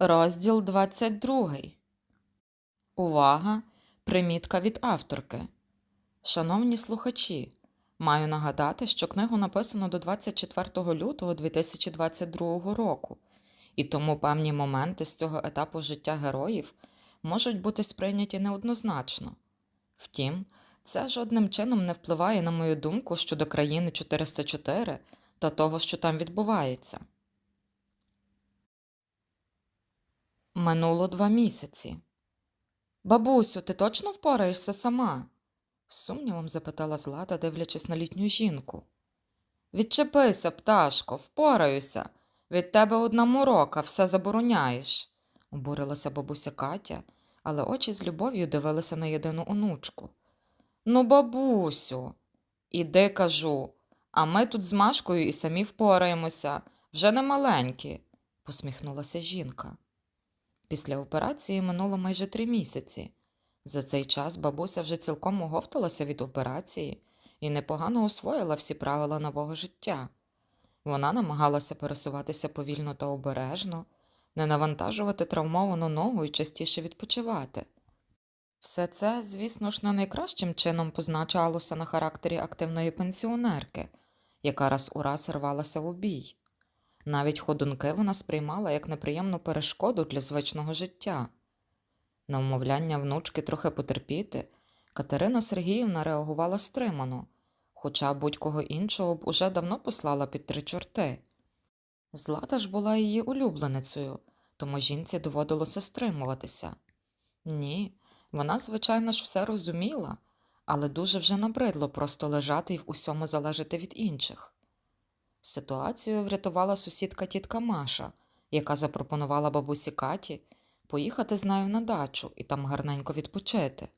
Розділ 22. Увага! Примітка від авторки. Шановні слухачі, маю нагадати, що книгу написано до 24 лютого 2022 року, і тому певні моменти з цього етапу життя героїв можуть бути сприйняті неоднозначно. Втім, це жодним чином не впливає на мою думку щодо країни 404 та того, що там відбувається. Минуло два місяці. Бабусю, ти точно впораєшся сама? з сумнівом запитала Злата, дивлячись на літню жінку. Відчепися, пташко, впораюся. Від тебе одна морока, все забороняєш, обурилася бабуся Катя, але очі з любов'ю дивилися на єдину онучку. Ну, бабусю, іди кажу, а ми тут з Машкою і самі впораємося, вже не маленькі, посміхнулася жінка. Після операції минуло майже три місяці. За цей час бабуся вже цілком оговталася від операції і непогано освоїла всі правила нового життя. Вона намагалася пересуватися повільно та обережно, не навантажувати травмовану ногу і частіше відпочивати. Все це, звісно ж, не найкращим чином позначалося на характері активної пенсіонерки, яка раз у раз рвалася у бій. Навіть ходунки вона сприймала як неприємну перешкоду для звичного життя. На вмовляння внучки трохи потерпіти, Катерина Сергіївна реагувала стримано, хоча будь-кого іншого б уже давно послала під три чорти. Злата ж була її улюбленицею, тому жінці доводилося стримуватися. Ні, вона, звичайно ж, все розуміла, але дуже вже набридло просто лежати і в усьому залежати від інших. Ситуацію врятувала сусідка тітка Маша, яка запропонувала бабусі Каті поїхати з нею на дачу і там гарненько відпочити.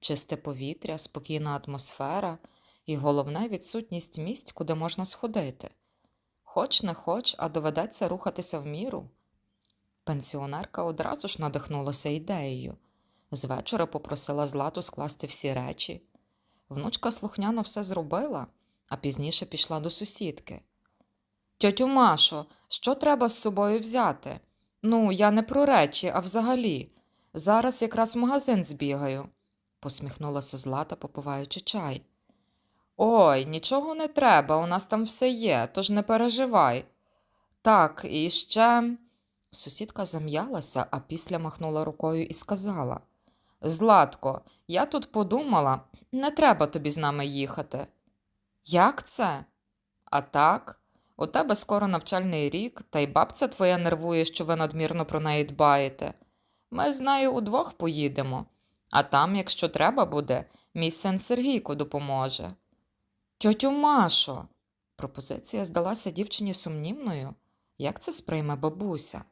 Чисте повітря, спокійна атмосфера і головне відсутність місць, куди можна сходити. Хоч не хоч, а доведеться рухатися в міру. Пенсіонерка одразу ж надихнулася ідеєю. Звечора попросила Злату скласти всі речі. Внучка слухняно все зробила, а пізніше пішла до сусідки. Тьотю Машо, що треба з собою взяти? Ну, я не про речі, а взагалі. Зараз якраз в магазин збігаю, посміхнулася Злата, попиваючи чай. Ой, нічого не треба, у нас там все є, тож не переживай. Так, і ще. Сусідка зам'ялася, а після махнула рукою і сказала Златко, я тут подумала, не треба тобі з нами їхати. Як це? А так, у тебе скоро навчальний рік, та й бабця твоя нервує, що ви надмірно про неї дбаєте. Ми з нею удвох поїдемо, а там, якщо треба буде, мій син Сергійко допоможе. Тьотю Машо, пропозиція здалася дівчині сумнівною. Як це сприйме бабуся?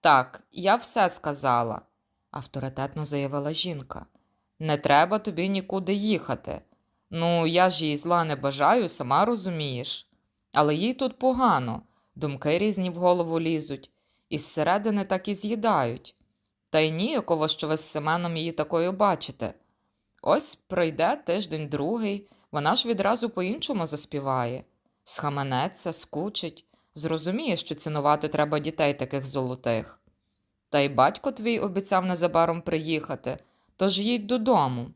Так, я все сказала, авторитетно заявила жінка. Не треба тобі нікуди їхати. Ну, я ж їй зла не бажаю, сама розумієш. Але їй тут погано, думки різні в голову лізуть, і зсередини так і з'їдають. Та й ніяково, що ви з Семеном її такою бачите. Ось пройде тиждень другий, вона ж відразу по-іншому заспіває. Схаменеться, скучить, зрозуміє, що цінувати треба дітей таких золотих. Та й батько твій обіцяв незабаром приїхати, тож їдь додому.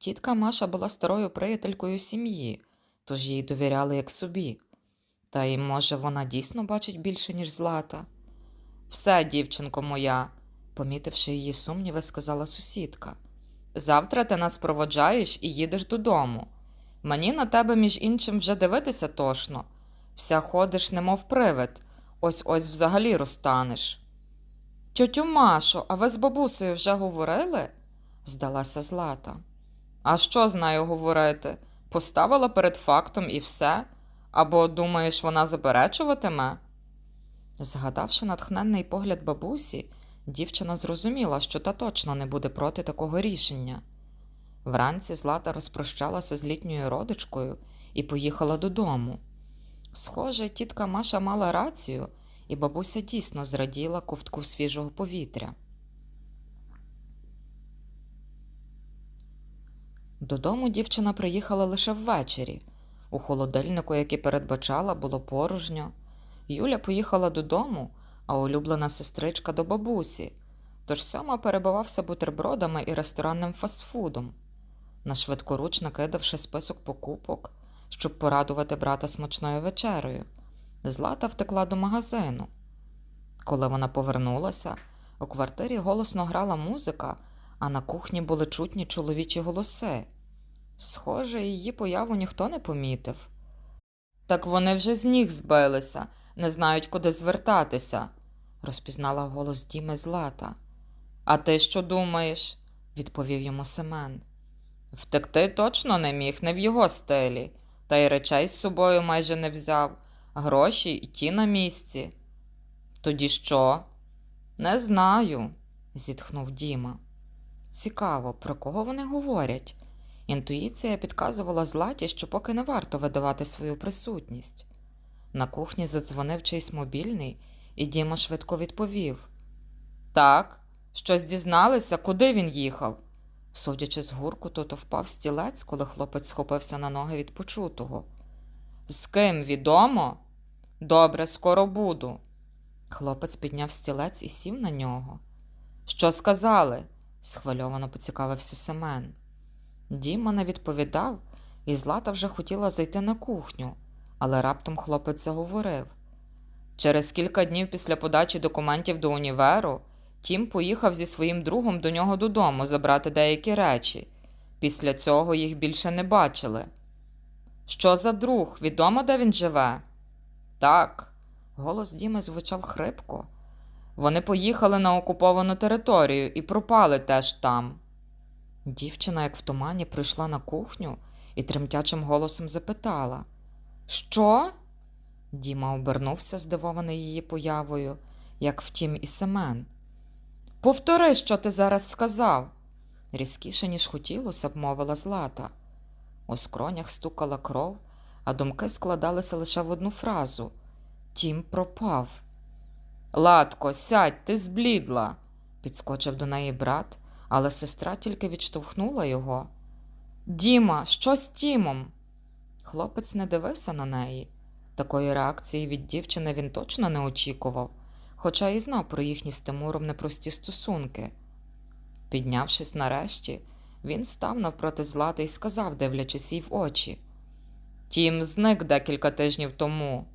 Тітка Маша була старою приятелькою сім'ї, тож їй довіряли як собі. Та й, може, вона дійсно бачить більше, ніж злата. Все, дівчинко моя, помітивши її сумніви, сказала сусідка. Завтра ти нас проводжаєш і їдеш додому. Мені на тебе, між іншим, вже дивитися тошно. Вся ходиш, немов привид, ось ось взагалі розтанеш. Тьотю Машо, а ви з бабусею вже говорили? здалася Злата. А що з нею говорити? Поставила перед фактом і все? Або думаєш, вона заперечуватиме? Згадавши натхненний погляд бабусі, дівчина зрозуміла, що та точно не буде проти такого рішення. Вранці Злата розпрощалася з літньою родичкою і поїхала додому. Схоже, тітка Маша мала рацію, і бабуся дійсно зраділа ковтку свіжого повітря. Додому дівчина приїхала лише ввечері. У холодильнику, який передбачала, було порожньо. Юля поїхала додому, а улюблена сестричка до бабусі, тож сьома перебивався бутербродами і ресторанним фастфудом, нашвидкоруч накидавши список покупок, щоб порадувати брата смачною вечерею. Злата втекла до магазину. Коли вона повернулася, у квартирі голосно грала музика, а на кухні були чутні чоловічі голоси. Схоже, її появу ніхто не помітив. Так вони вже з ніг збилися, не знають, куди звертатися, розпізнала голос Діми Злата. А ти що думаєш? відповів йому Семен. Втекти точно не міг, не в його стилі, та й речей з собою майже не взяв, гроші і ті на місці. Тоді що? Не знаю, зітхнув Діма. Цікаво, про кого вони говорять? Інтуїція підказувала Златі, що поки не варто видавати свою присутність. На кухні задзвонив чийсь мобільний, і Діма швидко відповів Так, щось дізналися, куди він їхав. Судячи з гуркуту, то впав стілець, коли хлопець схопився на ноги від почутого. З ким відомо? Добре, скоро буду. Хлопець підняв стілець і сів на нього. Що сказали? Схвильовано поцікавився Семен. Діма не відповідав, і Злата вже хотіла зайти на кухню, але раптом хлопець заговорив. Через кілька днів після подачі документів до універу Тім поїхав зі своїм другом до нього додому забрати деякі речі. Після цього їх більше не бачили. Що за друг? Відомо, де він живе? Так. Голос Діми звучав хрипко. Вони поїхали на окуповану територію і пропали теж там. Дівчина, як в тумані, прийшла на кухню і тремтячим голосом запитала Що? Діма обернувся, здивований її появою, як втім, і Семен. Повтори, що ти зараз сказав, різкіше, ніж хотілося б, мовила Злата. У скронях стукала кров, а думки складалися лише в одну фразу Тім пропав. Ладко, сядь, ти зблідла, підскочив до неї брат, але сестра тільки відштовхнула його. Діма, що з Тімом? Хлопець не дивився на неї. Такої реакції від дівчини він точно не очікував, хоча і знав про їхні з Тимуром непрості стосунки. Піднявшись нарешті, він став навпроти Злати і сказав, дивлячись їй в очі. Тім зник декілька тижнів тому.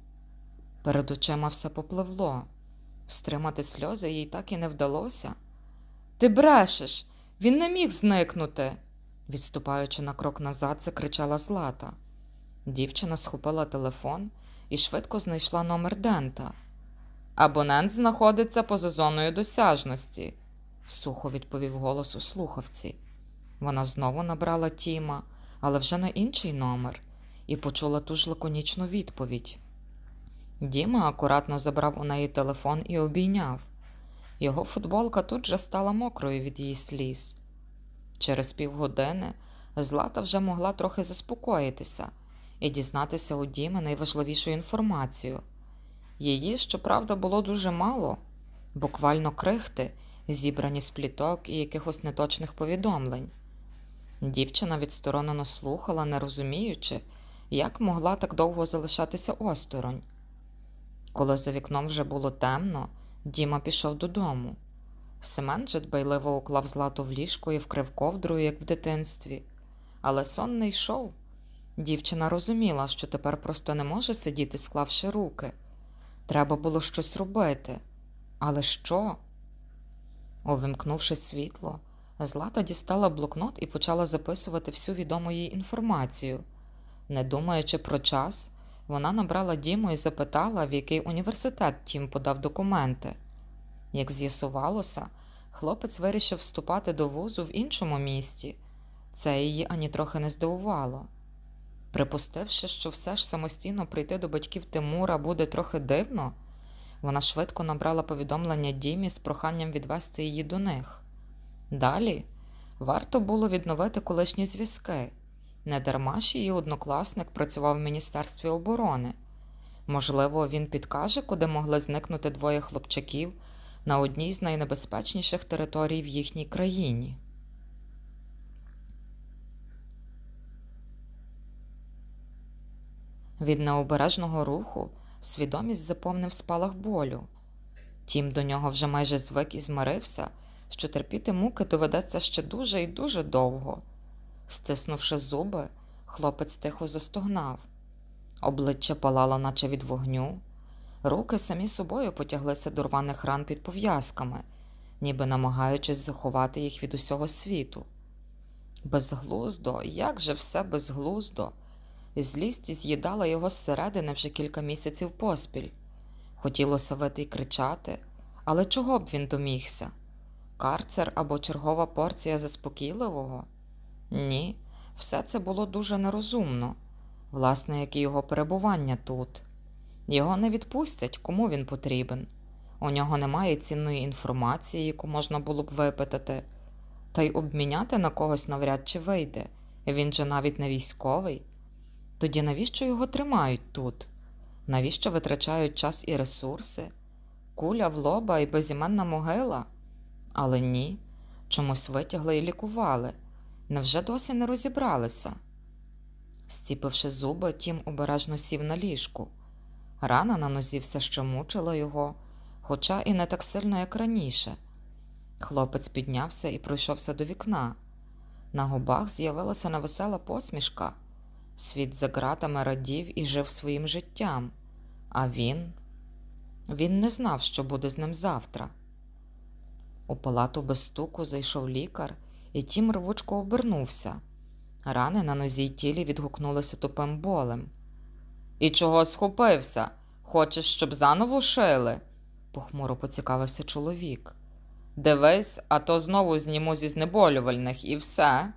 Перед очима все попливло. Стримати сльози їй так і не вдалося. Ти брешеш, він не міг зникнути, відступаючи на крок назад, закричала Злата. Дівчина схопила телефон і швидко знайшла номер Дента. Абонент знаходиться поза зоною досяжності, сухо відповів голос у слухавці. Вона знову набрала Тіма, але вже на інший номер, і почула ту ж лаконічну відповідь. Діма акуратно забрав у неї телефон і обійняв. Його футболка тут же стала мокрою від її сліз. Через півгодини Злата вже могла трохи заспокоїтися і дізнатися у Діми найважливішу інформацію. Її, щоправда, було дуже мало, буквально крихти, зібрані з пліток і якихось неточних повідомлень. Дівчина відсторонено слухала, не розуміючи, як могла так довго залишатися осторонь. Коли за вікном вже було темно, Діма пішов додому. Семен же дбайливо уклав злату в ліжко і вкрив ковдрою, як в дитинстві, але сон не йшов. Дівчина розуміла, що тепер просто не може сидіти, склавши руки. Треба було щось робити. Але що? Увімкнувши світло, Злата дістала блокнот і почала записувати всю відому їй інформацію. Не думаючи про час, вона набрала Діму і запитала, в який університет Тім подав документи. Як з'ясувалося, хлопець вирішив вступати до вузу в іншому місті. Це її ані трохи не здивувало. Припустивши, що все ж самостійно прийти до батьків Тимура буде трохи дивно, вона швидко набрала повідомлення Дімі з проханням відвести її до них. Далі варто було відновити колишні зв'язки. Недарма ж її однокласник працював в Міністерстві оборони. Можливо, він підкаже, куди могли зникнути двоє хлопчаків на одній з найнебезпечніших територій в їхній країні. Від необережного руху свідомість заповнив спалах болю. Тім до нього вже майже звик і змирився, що терпіти муки доведеться ще дуже і дуже довго. Стиснувши зуби, хлопець тихо застогнав. Обличчя палало, наче від вогню, руки самі собою потяглися до рваних ран під пов'язками, ніби намагаючись заховати їх від усього світу. Безглуздо, як же все безглуздо, злість з'їдала його зсередини вже кілька місяців поспіль. Хотілося вити й кричати, але чого б він домігся? Карцер або чергова порція заспокійливого? Ні, все це було дуже нерозумно, власне, як і його перебування тут. Його не відпустять, кому він потрібен. У нього немає цінної інформації, яку можна було б випитати, та й обміняти на когось навряд чи вийде. Він же навіть не військовий. Тоді навіщо його тримають тут? Навіщо витрачають час і ресурси? Куля в лоба і безіменна могила? Але ні, чомусь витягли і лікували. Невже досі не розібралися? Стіпивши зуби, тім обережно сів на ліжку. Рана на нозі все ще мучила його, хоча і не так сильно, як раніше. Хлопець піднявся і пройшовся до вікна. На губах з'явилася невесела посмішка. Світ за ґратами радів і жив своїм життям, а він він не знав, що буде з ним завтра. У палату без стуку зайшов лікар, і тім рвучко обернувся. Рани на нозі й тілі відгукнулися тупим болем. І чого схопився? Хочеш, щоб заново шили? похмуро поцікавився чоловік. Дивись, а то знову зніму зі знеболювальних і все.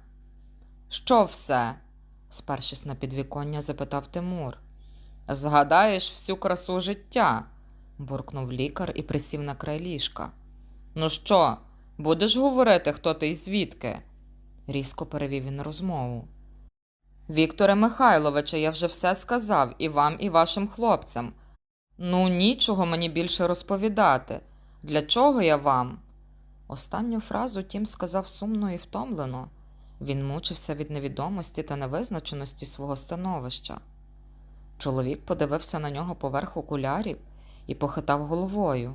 Що все? спершись на підвіконня, запитав Тимур. Згадаєш всю красу життя, буркнув лікар і присів на край ліжка. Ну що, будеш говорити, хто ти і звідки? різко перевів він розмову. Вікторе Михайловичу, я вже все сказав і вам, і вашим хлопцям. Ну, нічого мені більше розповідати. Для чого я вам? Останню фразу тім сказав сумно і втомлено. Він мучився від невідомості та невизначеності свого становища. Чоловік подивився на нього поверх окулярів і похитав головою.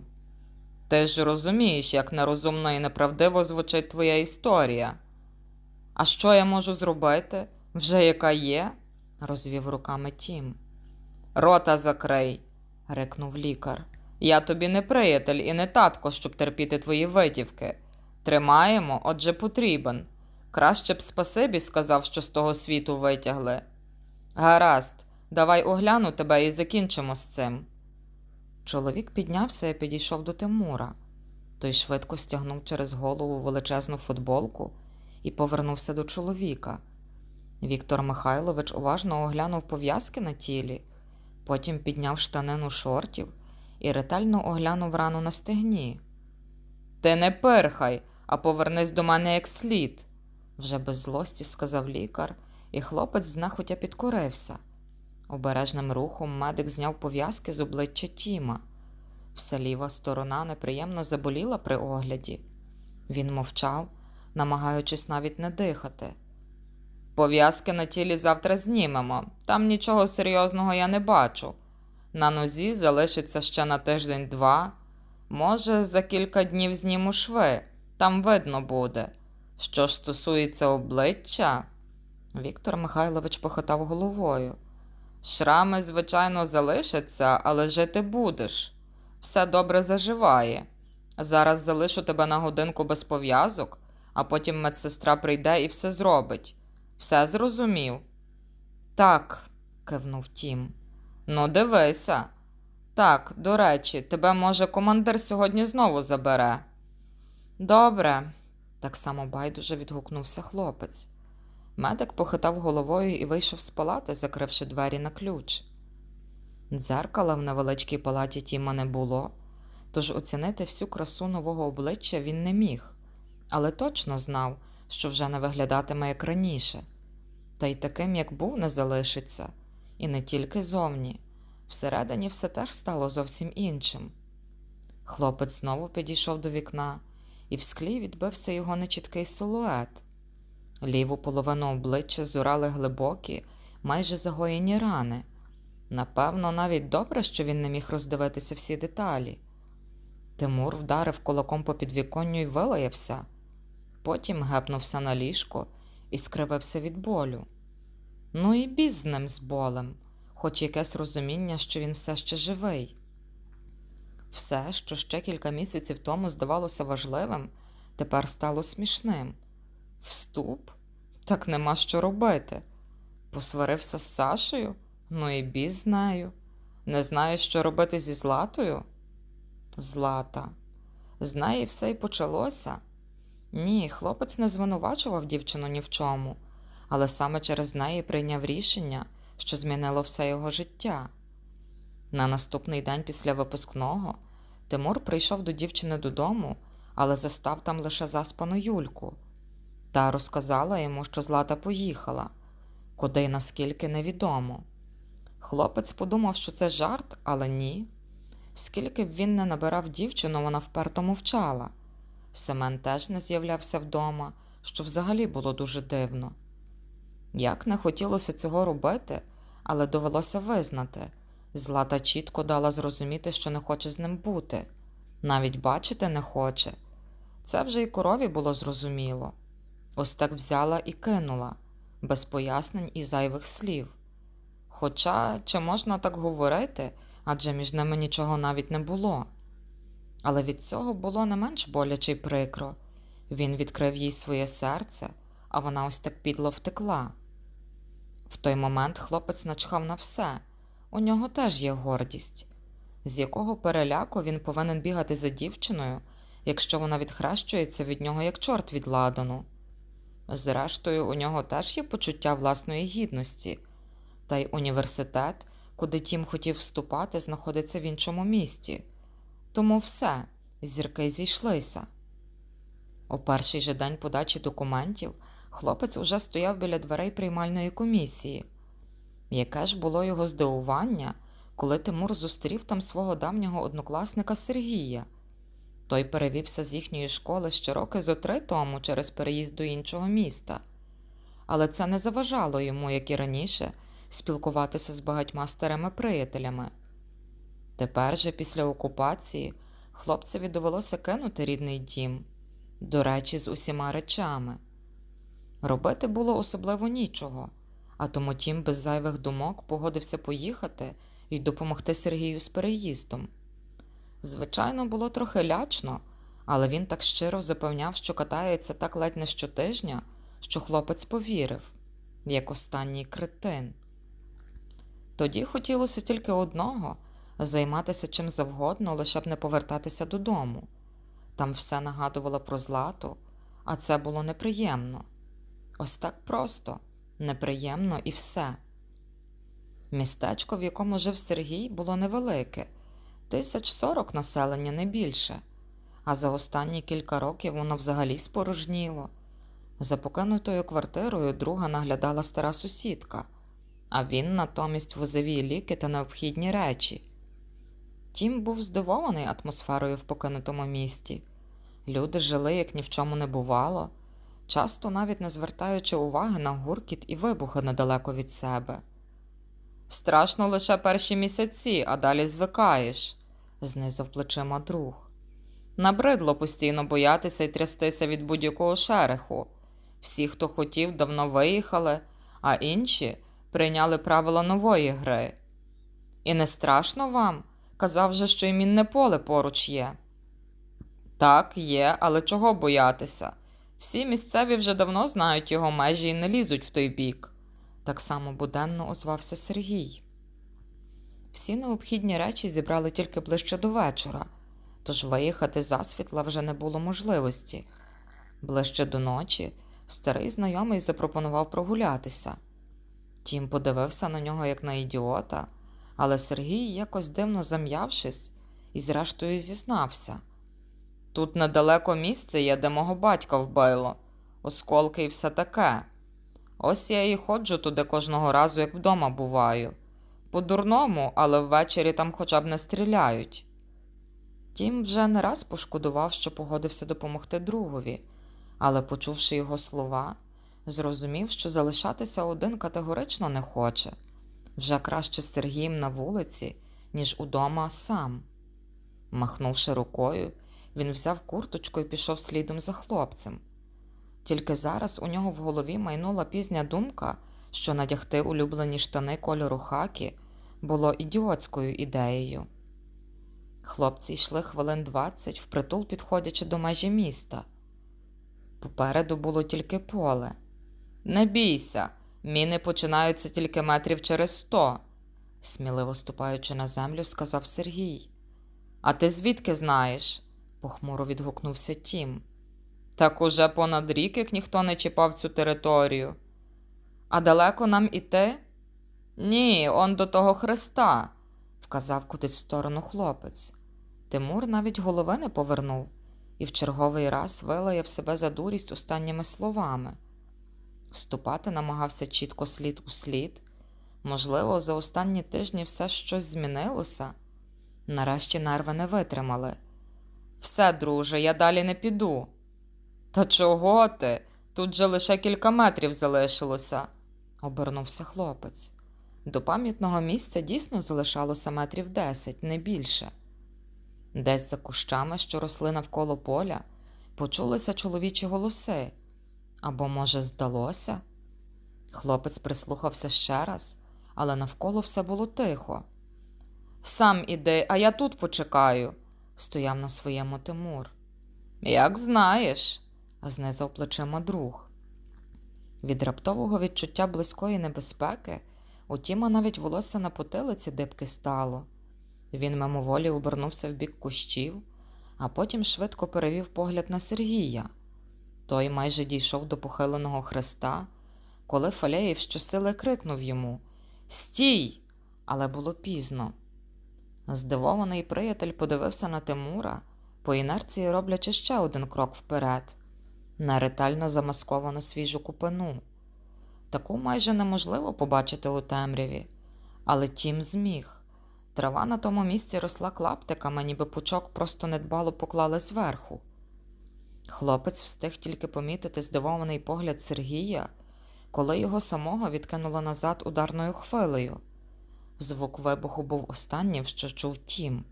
Ти ж розумієш, як нерозумно і неправдиво звучить твоя історія. А що я можу зробити? Вже яка є? розвів руками Тім. Рота закрий, рикнув лікар. Я тобі не приятель і не татко, щоб терпіти твої витівки. Тримаємо, отже потрібен. Краще б спасибі сказав, що з того світу витягли. Гаразд, давай огляну тебе і закінчимо з цим. Чоловік піднявся і підійшов до Тимура. Той швидко стягнув через голову величезну футболку і повернувся до чоловіка. Віктор Михайлович уважно оглянув пов'язки на тілі, потім підняв штанину шортів і ретельно оглянув рану на стегні. Ти не пирхай, а повернись до мене як слід, вже без злості сказав лікар, і хлопець знахотя підкорився. Обережним рухом медик зняв пов'язки з обличчя Тіма. Вся ліва сторона неприємно заболіла при огляді. Він мовчав, намагаючись навіть не дихати. Пов'язки на тілі завтра знімемо, там нічого серйозного я не бачу. На нозі залишиться ще на тиждень-два. Може, за кілька днів зніму шви, там видно буде. Що ж стосується обличчя, Віктор Михайлович похитав головою. Шрами, звичайно, залишаться, але жити будеш. Все добре заживає. Зараз залишу тебе на годинку без пов'язок, а потім медсестра прийде і все зробить. Все зрозумів? Так, кивнув Тім. Ну, дивися. Так, до речі, тебе, може, командир сьогодні знову забере. Добре, так само байдуже відгукнувся хлопець. Медик похитав головою і вийшов з палати, закривши двері на ключ. Дзеркала в невеличкій палаті Тіма не було, тож оцінити всю красу нового обличчя він не міг, але точно знав, що вже не виглядатиме як раніше, та й таким, як був, не залишиться, і не тільки зовні, всередині все теж стало зовсім іншим. Хлопець знову підійшов до вікна, і в склі відбився його нечіткий силует. Ліву половину обличчя зурали глибокі, майже загоєні рани. Напевно, навіть добре, що він не міг роздивитися всі деталі. Тимур вдарив кулаком по підвіконню і вилаявся. Потім гепнувся на ліжко і скривився від болю. Ну і біз з ним з болем, хоч якесь розуміння, що він все ще живий. Все, що ще кілька місяців тому здавалося важливим, тепер стало смішним. Вступ? Так нема що робити. Посварився з Сашею? Ну і біз з нею. Не знає, що робити зі Златою? Злата. З неї все й почалося. Ні, хлопець не звинувачував дівчину ні в чому, але саме через неї прийняв рішення, що змінило все його життя. На наступний день після випускного Тимур прийшов до дівчини додому, але застав там лише заспану Юльку. Та розказала йому, що Злата поїхала, куди наскільки невідомо. Хлопець подумав, що це жарт, але ні. Скільки б він не набирав дівчину, вона вперто мовчала. Семен теж не з'являвся вдома, що взагалі було дуже дивно. Як не хотілося цього робити, але довелося визнати. Злата чітко дала зрозуміти, що не хоче з ним бути, навіть бачити не хоче. Це вже й корові було зрозуміло. Ось так взяла і кинула, без пояснень і зайвих слів. Хоча чи можна так говорити, адже між ними нічого навіть не було. Але від цього було не менш боляче й прикро. Він відкрив їй своє серце, а вона ось так підло втекла. В той момент хлопець начхав на все, у нього теж є гордість, з якого переляку він повинен бігати за дівчиною, якщо вона відхрещується від нього як чорт від ладану. Зрештою, у нього теж є почуття власної гідності, та й університет, куди тім хотів вступати, знаходиться в іншому місті. Тому все, зірки зійшлися. У перший же день подачі документів хлопець уже стояв біля дверей приймальної комісії. Яке ж було його здивування, коли Тимур зустрів там свого давнього однокласника Сергія. Той перевівся з їхньої школи ще роки зо три тому через переїзд до іншого міста, але це не заважало йому, як і раніше, спілкуватися з багатьма старими приятелями. Тепер же, після окупації, хлопцеві довелося кинути рідний дім, до речі, з усіма речами. Робити було особливо нічого, а тому тім без зайвих думок погодився поїхати і допомогти Сергію з переїздом. Звичайно, було трохи лячно, але він так щиро запевняв, що катається так ледь не щотижня, що хлопець повірив, як останній кретин. Тоді хотілося тільки одного займатися чим завгодно, лише б не повертатися додому. Там все нагадувало про злату, а це було неприємно. Ось так просто, неприємно і все. Містечко, в якому жив Сергій, було невелике, тисяч сорок населення не більше, а за останні кілька років воно взагалі спорожніло. За покинутою квартирою друга наглядала стара сусідка, а він натомість возив їй ліки та необхідні речі. Тім був здивований атмосферою в покинутому місті. Люди жили, як ні в чому не бувало, часто навіть не звертаючи уваги на гуркіт і вибухи недалеко від себе. Страшно лише перші місяці, а далі звикаєш, знизав плечима друг. Набридло постійно боятися і трястися від будь-якого шереху. Всі, хто хотів, давно виїхали, а інші прийняли правила нової гри. І не страшно вам? Казав же, що й мінне поле поруч є. Так, є, але чого боятися? Всі місцеві вже давно знають його межі і не лізуть в той бік. Так само буденно озвався Сергій. Всі необхідні речі зібрали тільки ближче до вечора, тож виїхати засвітла вже не було можливості. Ближче до ночі старий знайомий запропонував прогулятися. Тім подивився на нього як на ідіота, але Сергій, якось дивно зам'явшись, і зрештою зізнався. Тут недалеко місце є, де мого батька вбило, осколки і все таке. Ось я і ходжу туди кожного разу, як вдома буваю. По-дурному, але ввечері там хоча б не стріляють. Тім вже не раз пошкодував, що погодився допомогти другові, але, почувши його слова, зрозумів, що залишатися один категорично не хоче вже краще з Сергієм на вулиці, ніж удома сам. Махнувши рукою, Він взяв курточку і пішов слідом за хлопцем. Тільки зараз у нього в голові майнула пізня думка, що надягти улюблені штани кольору хакі було ідіотською ідеєю. Хлопці йшли хвилин двадцять, впритул підходячи до межі міста. Попереду було тільки поле. Не бійся, міни починаються тільки метрів через сто, сміливо ступаючи на землю, сказав Сергій. А ти звідки знаєш? похмуро відгукнувся Тім. Так уже понад рік, як ніхто не чіпав цю територію. А далеко нам іти? Ні, он до того хреста, вказав кудись в сторону хлопець. Тимур навіть голови не повернув і в черговий раз вилаяв себе за дурість останніми словами. Ступати намагався чітко слід у слід. Можливо, за останні тижні все щось змінилося. Нарешті нерви не витримали. Все, друже, я далі не піду. Та чого ти? Тут же лише кілька метрів залишилося, обернувся хлопець. До пам'ятного місця дійсно залишалося метрів десять, не більше. Десь за кущами, що росли навколо поля, почулися чоловічі голоси. Або, може, здалося? Хлопець прислухався ще раз, але навколо все було тихо. Сам іди, а я тут почекаю, стояв на своєму Тимур. Як знаєш, знизав плечима друг. Від раптового відчуття близької небезпеки у Тіма навіть волосся на потилиці дибки стало. Він мимоволі обернувся в бік кущів, а потім швидко перевів погляд на Сергія. Той майже дійшов до похиленого хреста, коли Фалеєв щосили крикнув йому Стій! Але було пізно. Здивований приятель подивився на Тимура, по інерції роблячи ще один крок вперед, на ретельно замасковану свіжу купину. Таку майже неможливо побачити у темряві, але тім зміг. Трава на тому місці росла клаптиками, ніби пучок просто недбало поклали зверху. Хлопець встиг тільки помітити здивований погляд Сергія, коли його самого відкинуло назад ударною хвилею. Звук вибуху був останнім, що чув тім.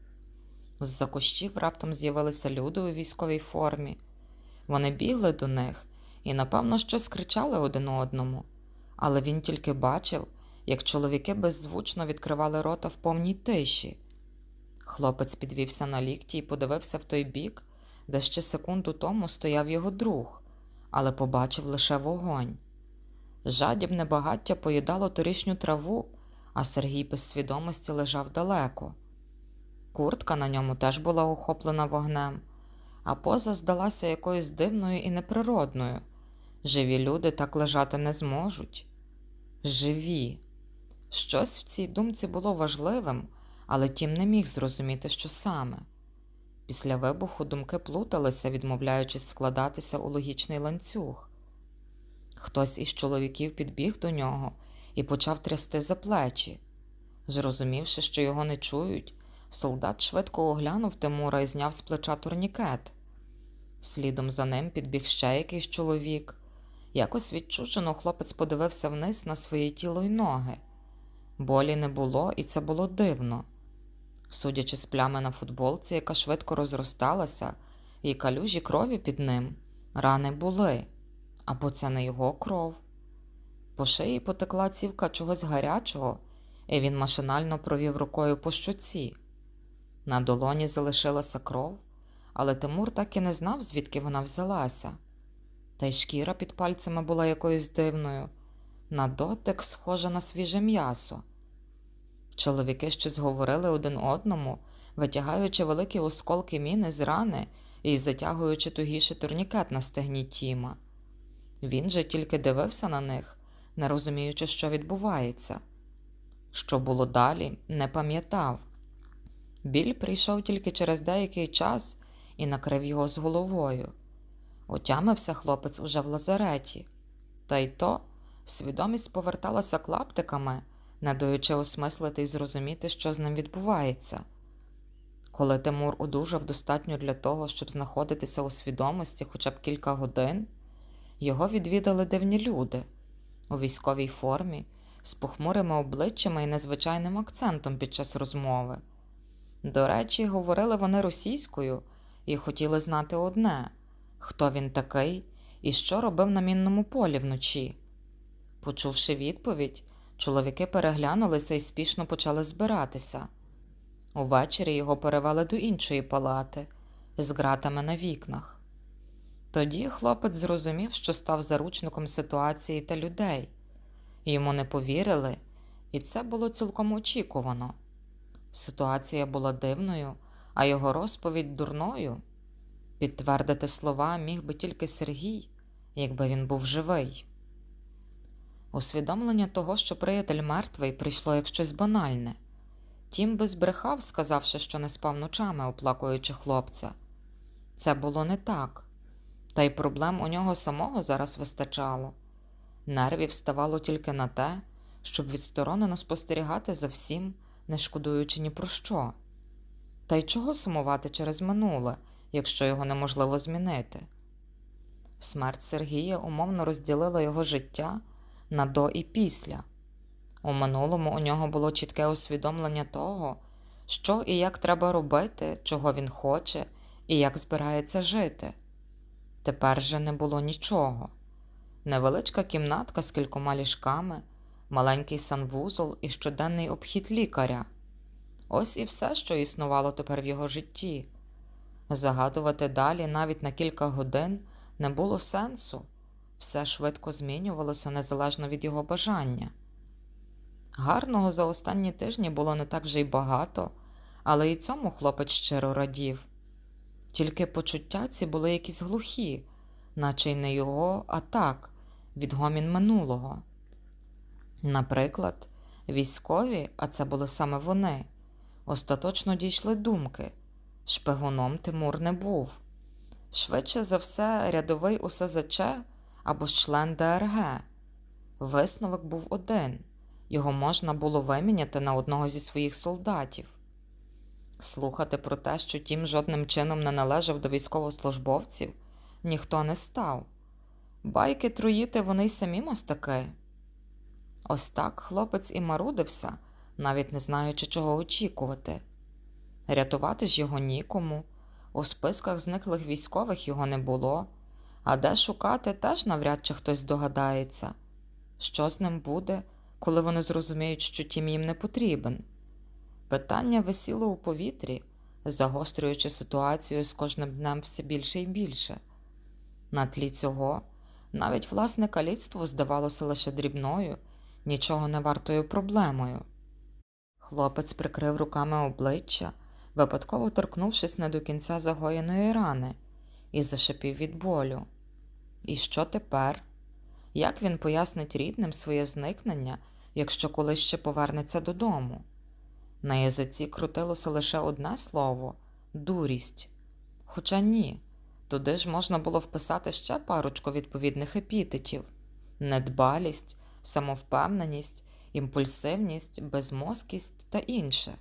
З-за кущів раптом з'явилися люди у військовій формі. Вони бігли до них і, напевно, щось кричали один одному, але він тільки бачив, як чоловіки беззвучно відкривали рота в повній тиші. Хлопець підвівся на лікті і подивився в той бік, де ще секунду тому стояв його друг, але побачив лише вогонь. Жадібне багаття поїдало торішню траву, а Сергій без свідомості лежав далеко. Куртка на ньому теж була охоплена вогнем, а поза здалася якоюсь дивною і неприродною. Живі люди так лежати не зможуть. Живі. Щось в цій думці було важливим, але тім не міг зрозуміти, що саме. Після вибуху думки плуталися, відмовляючись складатися у логічний ланцюг. Хтось із чоловіків підбіг до нього і почав трясти за плечі. Зрозумівши, що його не чують, солдат швидко оглянув Тимура і зняв з плеча турнікет. Слідом за ним підбіг ще якийсь чоловік. Якось відчужено хлопець подивився вниз на своє тіло й ноги. Болі не було, і це було дивно. Судячи з плями на футболці, яка швидко розросталася, і калюжі крові під ним, рани були, або це не його кров. По шиї потекла цівка чогось гарячого, і він машинально провів рукою по щоці. На долоні залишилася кров, але Тимур так і не знав, звідки вона взялася. Та й шкіра під пальцями була якоюсь дивною, на дотик схожа на свіже м'ясо. Чоловіки щось говорили один одному, витягаючи великі осколки міни з рани і затягуючи тугіше турнікет на стегні Тіма. Він же тільки дивився на них, не розуміючи, що відбувається. Що було далі, не пам'ятав. Біль прийшов тільки через деякий час і накрив його з головою. Отямився хлопець уже в лазареті, та й то свідомість поверталася клаптиками, не даючи осмислити й зрозуміти, що з ним відбувається. Коли Тимур одужав достатньо для того, щоб знаходитися у свідомості хоча б кілька годин, його відвідали дивні люди у військовій формі, з похмурими обличчями і незвичайним акцентом під час розмови. До речі, говорили вони російською, і хотіли знати одне хто він такий і що робив на мінному полі вночі. Почувши відповідь, чоловіки переглянулися і спішно почали збиратися. Увечері його перевели до іншої палати з ґратами на вікнах. Тоді хлопець зрозумів, що став заручником ситуації та людей. Йому не повірили, і це було цілком очікувано. Ситуація була дивною, а його розповідь дурною. Підтвердити слова міг би тільки Сергій, якби він був живий. Усвідомлення того, що приятель мертвий, прийшло як щось банальне. Тім би збрехав, сказавши, що не спав ночами, оплакуючи хлопця. Це було не так, та й проблем у нього самого зараз вистачало. Нервів ставало тільки на те, щоб відсторонено спостерігати за всім, не шкодуючи ні про що. Та й чого сумувати через минуле, якщо його неможливо змінити? Смерть Сергія умовно розділила його життя на до і після. У минулому у нього було чітке усвідомлення того, що і як треба робити, чого він хоче і як збирається жити. Тепер же не було нічого. Невеличка кімнатка з кількома ліжками, маленький санвузол і щоденний обхід лікаря. Ось і все, що існувало тепер в його житті. Загадувати далі навіть на кілька годин не було сенсу, все швидко змінювалося незалежно від його бажання. Гарного за останні тижні було не так вже й багато, але і цьому хлопець щиро радів. Тільки почуття ці були якісь глухі, наче й не його, а так, відгомін минулого. Наприклад, військові, а це були саме вони, остаточно дійшли думки шпигуном Тимур не був. Швидше за все, рядовий УСЗЧ або член ДРГ. Висновок був один його можна було виміняти на одного зі своїх солдатів. Слухати про те, що тім жодним чином не належав до військовослужбовців, ніхто не став. Байки труїти вони й самі мастаки. Ось так хлопець і марудився, навіть не знаючи, чого очікувати. Рятувати ж його нікому, у списках зниклих військових його не було, а де шукати, теж навряд чи хтось здогадається. Що з ним буде, коли вони зрозуміють, що тім їм не потрібен? Питання висіло у повітрі, загострюючи ситуацію з кожним днем все більше і більше. На тлі цього навіть власне каліцтво здавалося лише дрібною, нічого не вартою проблемою. Хлопець прикрив руками обличчя, випадково торкнувшись не до кінця загоєної рани, і зашипів від болю. І що тепер? Як він пояснить рідним своє зникнення, якщо колись ще повернеться додому? На язиці крутилося лише одне слово дурість. Хоча ні, туди ж можна було вписати ще парочку відповідних епітетів недбалість, самовпевненість, імпульсивність, безмозкість та інше.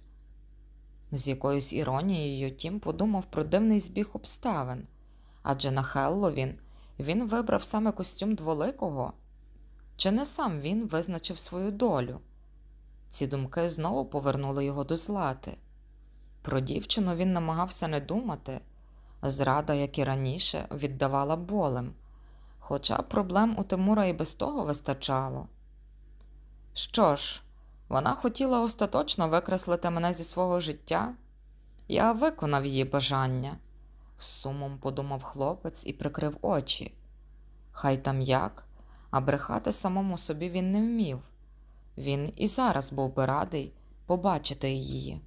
З якоюсь іронією Тім подумав про дивний збіг обставин адже на Хелловін він вибрав саме костюм дволикого. Чи не сам він визначив свою долю? Ці думки знову повернули його до злати. Про дівчину він намагався не думати, зрада, як і раніше, віддавала болем, хоча проблем у Тимура і без того вистачало. Що ж, вона хотіла остаточно викреслити мене зі свого життя. Я виконав її бажання, з сумом подумав хлопець і прикрив очі. Хай там як, а брехати самому собі він не вмів. Він і зараз був би радий побачити її.